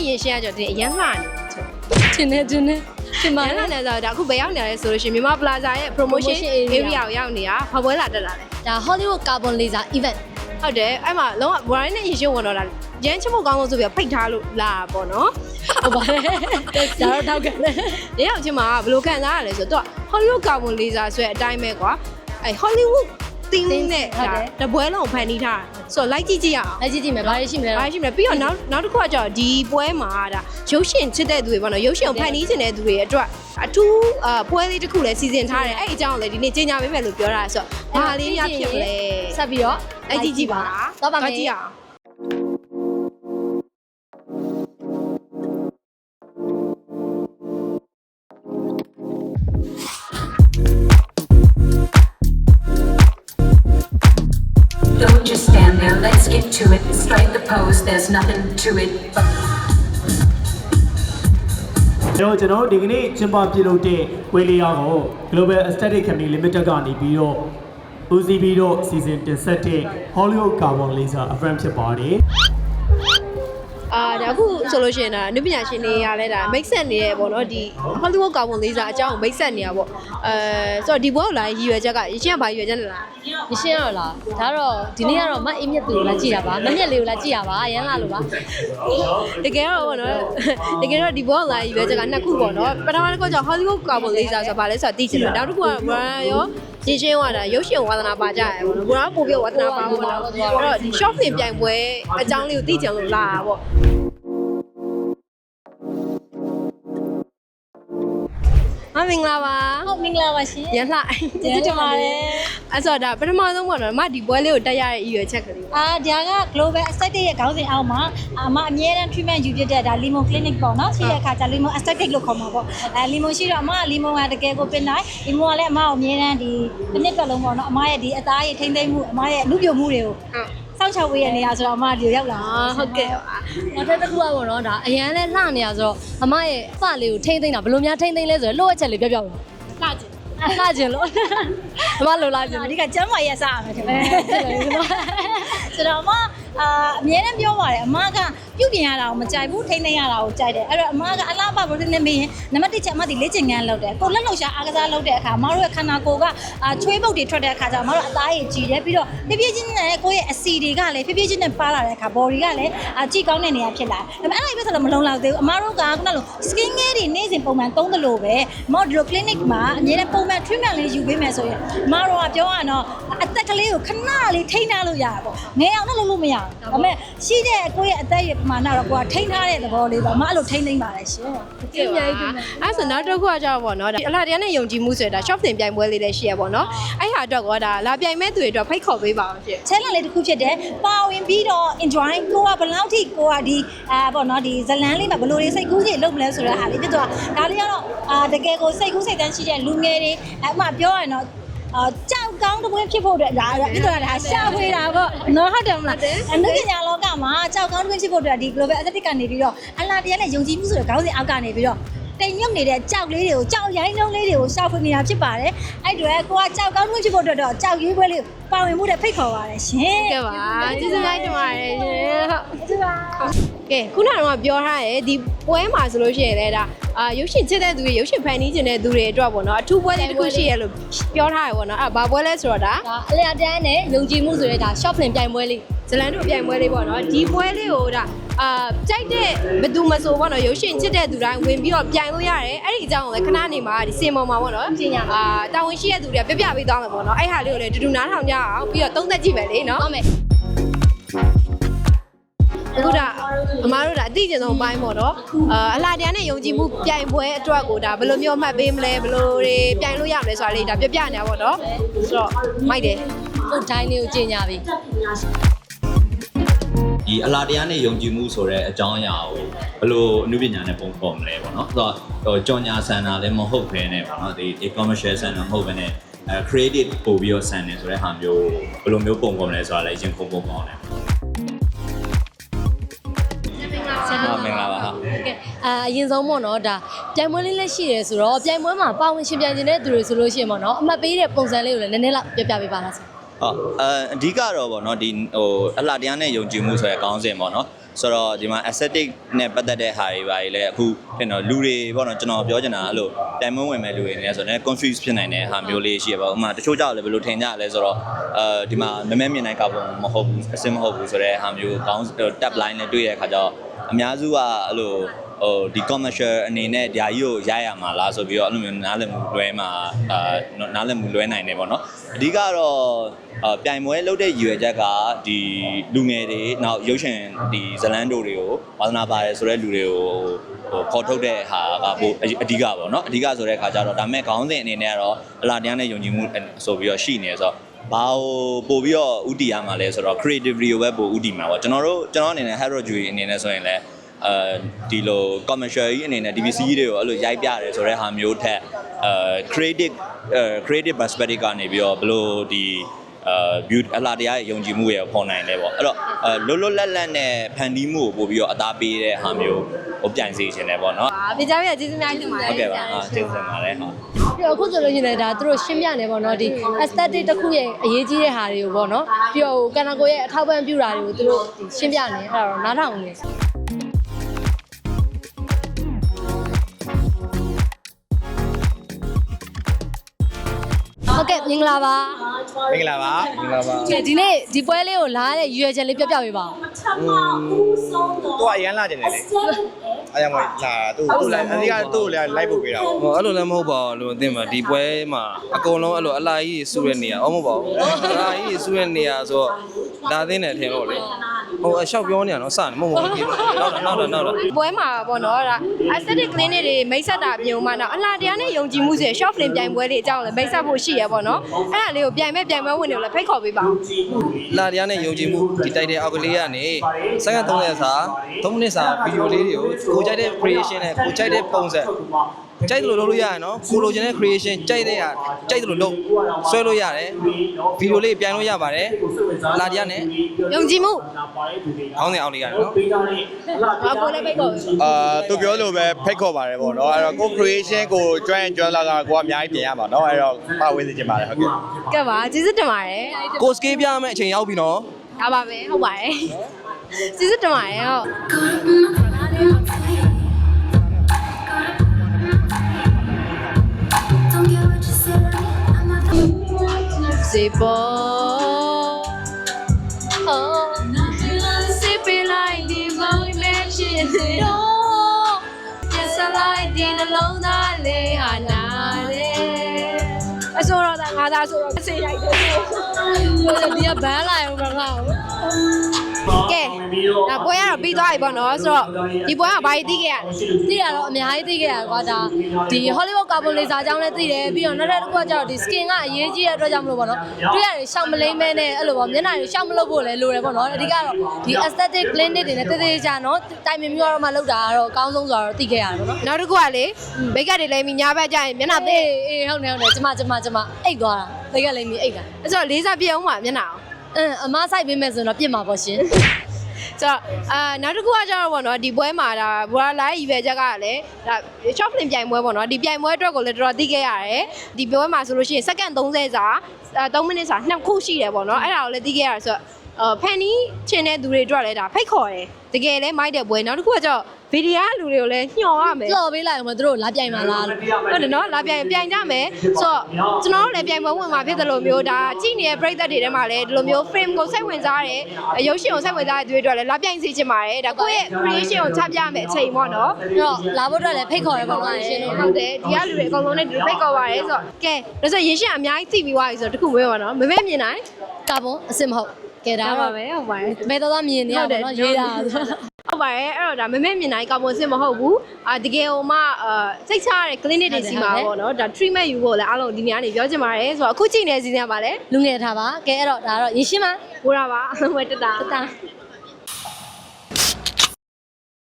ဒီနေ့နဲ့အာဒီနေ့ဘောရနဲ့ရင်ရှင်းရကြတယ်အရန်လှနေဆိုတင်နေတင်နေတင်ပါမလားလာနေဆိုတော့အခုဘယ်ရောက်နေရလဲဆိုလို့ရှိရင်မြန်မာပလာဇာရဲ့ promotion Promotion area area ကိုရောက်နေတာဘာပွဲလာတက်လာလဲဒါ Hollywood Carbon Laser Event ဟုတ်တယ်အဲ့မှာလုံးဝဘောရနဲ့ရင်ရှင်းဝင်တော့တာရမ်းချမို့ကောင်းလို့ဆိုပြီးဖိတ်ထားလို့လာတာပေါ့နော်ဟုတ်ပါတယ်ဒါတော့ထောက်ကန်တယ်ဒီရောက်ချင်းမှာဘယ်လိုခံစားရလဲဆိုတော့ Hollywood Carbon Laser ဆိုတဲ့အတိုင်းပဲကွာအဲ Hollywood theme နဲ့ဒါတပွဲလုံးဖန်တီးထားတာ ဆိုတော့ like ကြည့်ကြည့်ရအောင်လက်ကြည့်ကြည့်မယ်ဘာလို့ရှိမလဲအားရှိမလဲပြီးတော့နောက်နောက်တစ်ခုကကျတော့ဒီပွဲမှာဒါရုပ်ရှင်ချစ်တဲ့သူတွေပေါ့နော်ရုပ်ရှင်ကိုဖန်တီးခြင်းတဲ့သူတွေအတွက်အထူးအပွဲလေးတစ်ခုလည်းစီစဉ်ထားတယ်အဲ့အကြောင်းကိုလည်းဒီနေ့ကြီးညာပေးမယ်လို့ပြောတာဆိုတော့ဘာလေးများဖြစ်မလဲဆက်ပြီးတော့အဲ့ကြည့်ကြည့်ပါသွားပါမယ်ကြည့်ရအောင် Don't just stand there, let's get to it. Strike the pose, there's nothing to it but ကျွန်တော်ကျွန်တော်တို့ဒီကနေ့ကျင်းပပြုလုပ်တဲ့ဝေးလေးရောကို Global Aesthetic Company Limited ကနေပြီးတော့ဦးစီးပြီးတော့စီစဉ်တင်ဆက်တဲ့ Hollywood Carbon Laser event ဖြစ်ပါတယ် အာဒါအခုဆိုလို့ရှိရင်ဒါအနုပညာရှင်တွေကလည်းဒါ make sense နေရပေါ့နော်ဒီ Hollywood Carbon Laser အကြောင်းကို make sense နေရပေါ့အဲဆိုတော့ဒီပွဲကိုလာရည်ရွယ်ချက်ကရင်းချင်းကဘာရည်ရွယ်ချက်လဲလားမရှင်းတော့လားဒါတော့ဒီနေ့ကတော့မအေးမြတ်သူကိုလာကြည့်တာပါမမြတ်လေးကိုလာကြည့်တာပါရမ်းလာလို့ပါတကယ်တော့ပေါ့နော်တကယ်တော့ဒီဘောလာကြီးပဲကျကနှစ်ခုပေါ့နော်ပထမတစ်ခုကကျ Hollywood Carbon Laser ဆိုတာဗာလဲဆိုတာသိချင်တယ်နောက်တစ်ခုက Brian ရော ရှင်းရှင်းဝါတာရုပ်ရှင်ဝါသနာပါကြရပေါ့နော် Brian ပို့ပြီးဝါသနာပါပေါ့နော်အဲ့တော့ဒီ short film ပြိုင်ပွဲအကြောင်းလေးကိုသိချင်လို့လာတာပေါ့ မမင်္ဂလာပါဟုတ်မင်္ဂလာပါရှင်ရလှကျေးဇူးတင်ပါတယ်အဲ့ဆိုတော့ဒါပထမဆုံးပေါ့နော်မဒီပွဲလေးကိုတက်ရတဲ့ရည်ရွယ်ချက်ကလေးပေါ့အာဒါက global aesthetic ရဲ့ခေါင်းစဉ်အောက်မှာအမအမြဲတမ်း treatment ယူပြတဲ့ဒါ lemon clinic ပေါ့နော်ရှိတဲ့အခါကျ lemon aesthetic လို့ခေါ်မှာပေါ့အဲ lemon ရှိတော့အမက lemon ကတကယ်ကိုပင်တိုင်း lemon ကလည်းအမကိုအမြဲတမ်းဒီတစ်နှစ်ပတ်လုံးပေါ့နော်အမရဲ့ဒီအသားရည်ထိမ့်သိမ့်မှုအမရဲ့လူပြိုမှုတွေကို ဟုတ်စောင့်ရှောက်ပေးရနေရဆိုတော့အမဒီကိုရောက်လာအာဟုတ်ကဲ့ပါနောက်ထပ်တစ်ခုကပေါ့နော်ဒါအရန်လဲလှနေရဆိုတော့အမရဲ့အဖလေးကိုထိမ့်သိမ့်တာဘယ်လိုများထိမ့်သိမ့်လဲဆိုတော့လှုပ်ရက်ချက်လေးပြောပြပါလှချင်လှကျင်လို့အမလိုလာကျင်အဓိကကျမ်းမာရေးစားရမယ်ထင်တယ်ဆိုတော့အမ အာအမြဲတမ်းပြောပါတယ်အမကပြုတ်ပြင်ရတာကိုမကြိုက်ဘူးထိမ့်သိမ့်ရတာကိုကြိုက်တယ်အဲ့တော့အမကအလားပါပရိုတင်းနဲ့မင်းရင်နံပါတ်1ချက်အမဒီလေ့ကျင့်ခန်းလုပ်တယ်ကိုလက်လှုပ်ရှားအားကစားလုပ်တဲ့အခါအမတို့ရဲ့ခန္ဓာကိုယ်ကအာချွေးပုတ်တွေထွက်တဲ့အခါကျတော့အမတို့အသားရည်ကြည်တယ်ပြီးတော့ဖြည်းဖြည်းချင်းနဲ့ကိုယ့်ရဲ့အစီတွေကလည်းဖြည်းဖြည်းချင်းနဲ့ပါလာတဲ့အခါ body ကလည်းအာကြည်ကောင်းတဲ့နေရာဖြစ်လာတယ်ဒါပေမဲ့အဲ့ဒါပဲဆိုတော့မလုံလောက်သေးဘူးအမတို့ကခုနလို skin care တွေနေ့စဉ်ပုံမှန်သုံးသလိုပဲအမတို့ဒီလို clinic မှာအမြဲတမ်းပုံမှန် treatment လေးယူပေးမယ်ဆိုရင်အမတို့ကပြောရတော့အသက်ကလေးကိုခဏလေးထိန်းထားလို့ရတာပေါ့ငယ်အောင်တော့လုပ်လို့မရဘူးဒါပေမဲ့ရှိတဲ့ကိုယ့်ရဲ့အသက်ရဲ့ပမာဏတော့ကိုကထိန်းထားတဲ့သဘောလေးပေါ့အမအဲ့လိုထိန်းသိမ်းပါလေရှင်ကျေးဇူးများကြီးအဲ့ဆိုနောက်တစ်ခုကကြောက်ပေါ့နော်ဒါအလားတရားနဲ့ယုံကြည်မှုဆိုတာ shop တင်ပြိုင်ပွဲလေးလည်းရှိရပေါ့နော်အဲ့ဟာအတွက်ကောဒါလာပြိုင်မဲ့သူတွေအတွက်ဖိတ်ခေါ်ပေးပါအောင်ရှင် challenge လေးတစ်ခုဖြစ်တယ်ပါဝင်ပြီးတော့ enjoy ကိုကဘယ်လောက်ထိကိုကဒီအာပေါ့နော်ဒီဇလန်းလေးမှာဘယ်လိုတွေစိတ်ကူးကြီးလုပ်မလဲဆိုတဲ့ဟာလေးဖြစ်သွားဒါလေးကတော့အာတကယ်ကိုစိတ်ကူးစိတ်တန်းရှိတဲ့လူငယ်တွေအဲ့မှပြောရရင်တော့အာ ကြောက်ကောင်းတစ်ပွဲဖြစ်ဖို့အတွက်ဒါပြတော့ဒါရှာဖွေတာပေါ့နော်ဟုတ်တယ်မလားအနုပညာလောကမှာကြောက်ကောင်းတစ်ပွဲဖြစ်ဖို့အတွက်ဒီ global aesthetic ကနေပြီးတော့အလားတရားနဲ့ယုံကြည်မှုဆိုတဲ့ခေါင်းစဉ်အောက်ကနေပြီးတော့တိမ်ညွတ်နေတဲ့ကြောက်လေးတွေကိုကြောက်ရိုင်းလုံးလေးတွေကိုရှာဖွေနေတာဖြစ်ပါတယ်အဲ့အတော့ကိုကကြောက်ကောင်းတစ်ပွဲဖြစ်ဖို့အတွက်တော့ကြောက်ရွေးပွဲလေးပါဝင်မှုတဲ့ဖိတ်ခေါ်ပါတယ်ရှင်ကဲပါကျေးဇူးများတင်ပါတယ်ရှင်ဟုတ်ကျေးဇူးပါ ကဲခုနကတော့ပြောထားတယ်ဒီပွဲမှာဆိုလို့ရှိရင်လည်းဒါအာရုပ်ရှင်ချစ်တဲ့သူတွေရုပ်ရှင်ဖန်တီးကျင်တဲ့သူတွေအတွက်ပေါ့နော်အထူးပွဲလေးတစ်ခုရှိရလို့ပြောထားရပေါ့နော်အဲ့ဘာပွဲလဲဆိုတော့ဒါဒါအလျာတန်းနဲ့ယုံကြည်မှုဆိုတဲ့ဒါ short film ပြိုင်ပွဲလေးဇလန်တို့ပြိုင်ပွဲလေးပေါ့နော်ဒီပွဲလေးကိုဒါအာကြိုက်တဲ့ဘသူမဆိုပေါ့နော်ရုပ်ရှင်ချစ်တဲ့သူတိုင်းဝင်ပြီးတော့ပြိုင်လို့ရတယ်အဲ့ဒီအကြောင်းကိုလည်းခဏနေမှာဒီစင်ပေါ်မှာပေါ့နော်အာတာဝန်ရှိတဲ့သူတွေကပြပြပေးသွားမှာပေါ့နော်အဲ့ဟာလေးကိုလည်းတူတူနားထောင်ကြအောင်ပြီးတော့သုံးသက်ကြည့်မယ်လေနော်ဟုတ်မယ် အခုဒါအမားတို့ဒါအသိကျင်ဆုံးပိုင်းပေါ့နော်အာအလှတရားနဲ့ယုံကြည်မှုပြိုင်ပွဲအတွက်ကိုဒါဘယ်လိုမျိုးမှတ်ပေးမလဲဘယ်လိုတွေပြိုင်လို့ရမလဲဆိုတာလေးဒါပြပြနေတာပေါ့နော်ဆိုတော့မိုက်တယ်ဟုတ်တိုင်းလေးကိုကျင်ညာပြီဒီအလားတရားနဲ့ယုံကြည်မှုဆိုတဲ့အကြောင်းအရာကိုဘယ်လိုအနုပညာနဲ့ပုံဖော်မလဲပေါ့နော်ဆိုတော့ဟိုကြော်ညာဆန်တာလည်းမဟုတ်ဘဲနဲ့ပေါ့နော်ဒီ commercial ဆန်တာမဟုတ်ဘဲနဲ့အဲ creative ပို့ပြီးတော့ဆန်တယ်ဆိုတဲ့ဟာမျိုးဘယ်လိုမျိုးပုံဖော်မလဲဆိုတာလည်းရင်ခုန်ပုံဖော်တယ် မင်္ဂလာပါဟာကဲအာအရင်ဆုံးပေါ့နော်ဒါပြိုင်ပွဲလေးလည်းရှိတယ်ဆိုတော့ပြိုင်ပွဲမှာပါဝင်ရှင်ပြိုင်နေတဲ့သူတွေဆိုလို့ရှိရင်ပေါ့နော်အမှတ်ပေးတဲ့ပုံစံလေးကိုလည်းနည်းနည်းလောက်ပြပြပေးပါလားဆိုအဟုတ် အဲအဓိကတော့ဗောနော်ဒီဟိုအလှတရားနဲ့ယုံကြည်မှုဆိုရယ်ကောင်းစဉ်ဗောနော်ဆိုတော့ဒီမှာ aesthetic နဲ့ပတ်သက်တဲ့ဟာတွေပါလေအခုဖြစ်တော့လူတွေဗောနော်ကျွန်တော်ပြောချင်တာအဲ့လိုတိုင်မွန်းဝင်မဲ့လူတွေနေလဲဆိုတော့ confuse ဖြစ်နိုင်တဲ့ဟာမျိုးလေးရှိရပါဥပမာတချို့ကြောက်လည်းဘယ်လိုထင်ကြလဲဆိုတော့အဲဒီမှာမမဲမြင်နိုင်ကပုံမဟုတ်ဘူးအစင်မဟုတ်ဘူးဆိုတဲ့ဟာမျိုးကောင်း tab line နဲ့တွေ့ရတဲ့အခါကျတော့အများစုကအဲ့လို ဟိုဒီ commercial အနေနဲ့ဓာကြီးကိုရရမှာလားဆိုပြီးတော့အဲ့လိုမျိုးနားလည်မှုလွဲမှာအာနားလည်မှုလွဲနိုင်တယ်ပေါ့နော်အဓိကတော့အာပြိုင်ပွဲလုပ်တဲ့ရည်ရွယ်ချက်ကဒီလူငယ်တွေနောက်ရုပ်ရှင်ဒီဇလန်းတို့တွေကိုဝါသနာပါတယ်ဆိုတဲ့လူတွေကိုဟိုခေါ်ထုတ်တဲ့ဟာကပိုအအဓိကပေါ့နော်အဓိကဆိုတဲ့ခါကျတော့ဒါမဲ့ခေါင်းစဉ်အနေနဲ့ကတော့အလားတရားနဲ့ယုံကြည်မှုဆိုပြီးတော့ရှိနေဆိုတော့ဘာကိုပို့ပြီးတော့ဥတီရမှာလဲဆိုတော့ creativity ကိုပဲပို့ဥတီမှာပေါ့ကျွန်တော်တို့ကျွန်တော်အနေနဲ့ hero jewelry အနေနဲ့ဆိုရင်လည်း အဲဒီလို commercial ကြီးအနေနဲ့ DVC ကြီးတွေကိုအဲ့လိုရိုက်ပြတယ်ဆိုတဲ့ဟာမျိုးထက်အဲ creative အဲ creative perspective ကနေပြီးတော့ဘယ်လိုဒီအဲ beauty အလားတရားရဲ့ယုံကြည်မှုရဲ့ပေါ်နိုင်လဲပေါ့အဲ့တော့အဲလွတ်လွတ်လပ်လပ်နဲ့ဖန်တီးမှုကိုပို့ပြီးတော့အသားပေးတဲ့ဟာမျိုးဟိုပြိုင်စေချင်တယ်ပေါ့နော်။အာပြကြပြကျေးဇူးများတင်ပါတယ်ဟုတ်ကဲ့ပါအာကျေးဇူးတင်ပါတယ်ဟုတ်ပြီးတော့အခုဆိုလို့ရှိရင်လည်းဒါသူတို့ရှင်းပြနေပေါ့နော်ဒီ aesthetic တစ်ခုရဲ့အရေးကြီးတဲ့ဟာတွေကိုပေါ့နော်ပြီးတော့ကန္နာကိုရဲ့အထောက်ပံ့ပြုတာတွေကိုသူတို့ဒီရှင်းပြနေအဲ့ဒါတော့နားထောင်နေ ကဲ့မင်္ဂလာပါမင်္ဂလာပါမင်္ဂလာပါဒီနေ့ဒီပွဲလေးကိုလာတဲ့ရွယ်ချက်လေးပြပြပေးပါဦးသူကအရန်လာကြတယ်လေအားရမလာသူသူလည်းအဓိကသူ့ကိုလည်းလိုက်ဖို့ပေးတာပေါ့ဟိုအဲ့လိုလည်းမဟုတ်ပါဘူးလို့အသိမှာဒီပွဲမှာအကုန်လုံးအဲ့လိုအလာကြီးစုတဲ့နေရာအော်မဟုတ်ပါဘူးအလာကြီးစုတဲ့နေရာဆိုတော့ဒါသိနေတယ်ထင်လို့လေ ဟိုအလျှောက်ပြောနေရနော်စတယ်မဟုတ်ဘူးနောက်တော့နောက်တော့နောက်တော့ပွဲမှာပေါ့နော်ဒါ aesthetic clinic တွေမိတ်ဆက်တာပြုံမှတော့အလားတရားနဲ့ယုံကြည်မှုဆိုရယ် short film ပြိုင်ပွဲတွေအကြောင်းလည်းမိတ်ဆက်ဖို့ရှိရပေါ့နော်အဲ့ဒါလေးကိုပြိုင်မဲ့ပြိုင်ပွဲဝင်တွေကိုလည်းဖိတ်ခေါ်ပေးပါဦးလာတရားနဲ့ယုံကြည်မှုဒီတိုက်တဲ့အောက်ကလေးကနေစက္ကန့်30စာ3မိနစ်စာဗီဒီယိုလေးတွေကိုကိုကြိုက်တဲ့ creation နဲ့ကိုကြိုက်တဲ့ပုံစံ ကြိုက်တယ်လို့လုပ်လို့ရရနော်ကိုလိုချင်တဲ့ creation ကြိုက်တဲ့ဟာကြိုက်တယ်လို့လုပ်ဆွဲလို့ရတယ်ဗီဒီယိုလေးပြန်လို့ရပါတယ်လာတရားနဲ့ယုံကြည်မှုခေါင်းစဉ်အောက်လေးရတယ်နော်ဘာကိုလည်းဖိတ်ခေါ်ပေးပါအာသူပြောလို့ပဲဖိတ်ခေါ်ပါတယ်ပေါ့နော်အဲ့တော့ကို creation ကို join join လာကကိုကအများကြီးပြင်ရမှာနော်အဲ့တော့ပါဝင်စေချင်ပါတယ်ဟုတ်ကဲ့ကဲပါကျေးဇူးတင်ပါတယ်ကိုစကေးပြမယ့်အချိန်ရောက်ပြီနော်ဒါပါပဲဟုတ်ပါတယ်ကျေးဇူးတင်ပါတယ်ဟုတ် စေပေါ် Oh Sip it like the motivation တော့ကျဆလိုက်တဲ့နှလုံးသားလေးဟာနာလေအစိုးရတာငါသားဆိုတော့စေရိုက်တယ်ဒီကဘန်းလာရုံကငါ့ကို ကဲဒါပွဲကတော့ပြီးသွားပြီပေါ့နော်ဆိုတော့ဒီပွဲကဘာကြီးသိခဲ့ရလဲသိရတော့အများကြီးသိခဲ့ရကွာဒါဒီ Hollywood Carbon Laser အကြောင်းလည်းသိတယ်ပြီးတော့နောက်တစ်ခုကကျတော့ဒီ skin ကအရေးကြီးတဲ့အတွက်ကြောင့်မလို့ပေါ့နော်တွေ့ရတယ်ရှောင်းမလိမ့်မဲနဲ့အဲ့လိုပေါ့မျက်နှာတွေရှောင်းမလုပ်ဖို့လည်းလိုတယ်ပေါ့နော်အဓိကတော့ဒီ aesthetic clinic တွေနဲ့တည်တည်ကြနော်တိုင်မင်မျိုးတော့မှလောက်တာကတော့အကောင်းဆုံးဆိုတော့သိခဲ့ရတယ်ပေါ့နော်နောက်တစ်ခုကလေဘိတ်ကတွေလည်းမိညာဘက်ကြရင်မျက်နှာသိအေးအေးဟုတ်နေဟုတ်နေကျမကျမကျမအိတ်သွားတာသိကလိမ့်မီအိတ်တာအဲ့ဆိုလေးစားပြအောင်ပါမျက်နှာအောင် အင်းအမဆိုင်ပေးမယ်ဆိုတော့ပြစ်မှာပေါ့ရှင်ဆိုတော့အာနောက်တစ်ခုကကျတော့ပေါ့နော်ဒီပွဲမှာဒါဘူရာလိုက်ရွယ်ချက်ကလည်းဒါ short film ပြိုင်ပွဲပေါ့နော်ဒီပြိုင်ပွဲအတွက်ကိုလည်းတော်တော်သိခဲ့ရတယ်ဒီပွဲမှာဆိုလို့ရှိရင်စက္ကန့်30စာ3မိနစ်စာ2ခုရှိတယ်ပေါ့နော်အဲ့ဒါကိုလည်းသိခဲ့ရတယ်ဆိုတော့ အာဖန်နီချင်တဲ့သူတွေအတွက်လည်းဒါဖိတ်ခေါ်တယ်တကယ်လည်းမိုက်တဲ့ပွဲနောက်တစ်ခုကကျတော့ဗီဒီယိုလူတွေကိုလည်းညှော်ရမယ်ကြော်ပေးလိုက်အောင်မသူတို့လာပြိုင်ပါလားလို့ဟုတ်တယ်နော်လာပြိုင်ပြိုင်ကြမယ်ဆိုတော့ကျွန်တော်တို့လည်းပြိုင်ပွဲဝင်မှာဖြစ်တယ်လို့မျိုးဒါကြည့်နေတဲ့ပရိသတ်တွေထဲမှာလည်းဒီလိုမျိုး frame ကိုစိတ်ဝင်စားတယ်ရုပ်ရှင်ကိုစိတ်ဝင်စားတဲ့သူတွေအတွက်လည်းလာပြိုင်စီချင်ပါတယ်ဒါကိုယ့်ရဲ့ creation ကိုချပြမယ်အချိန်ပေါ့နော်အဲ့တော့လာဖို့အတွက်လည်းဖိတ်ခေါ်ရပါတော့ရှင်တို့ဟုတ်တယ်ဒီကလူတွေအကုန်လုံးနဲ့ဒီလိုဖိတ်ခေါ်ပါတယ်ဆိုတော့ကဲဒါဆိုရင်ရှင်အများကြီးသိပြီးသွားပြီဆိုတော့တခုမေးပါနော်မမဲမြင်နိုင်ကာဗွန်အစ်စ်မဟုတ် ကဲဒါဒါတော့ပါပဲဟုတ်ပါတယ်ဘယ်တော့မှမြင်နေရပါတော့ရေးတာဆိုဟုတ်ပါတယ်အဲ့တော့ဒါမမဲမြင်နိုင်ကောင်းမွန်စင်မဟုတ်ဘူးအာတကယ်ဟိုမှအာစိတ်ချရတဲ့ clinic တွေစီမှာပေါ့နော်ဒါ treatment ယူဖို့လည်းအားလုံးဒီနေရာနေပြောချင်ပါတယ်ဆိုတော့အခုချိန်နေစီစဉ်ပါလေလူငယ်ထားပါကဲအဲ့တော့ဒါတော့ရင်ရှင်းပါဘိုးရပါဝယ်တက်တာတတ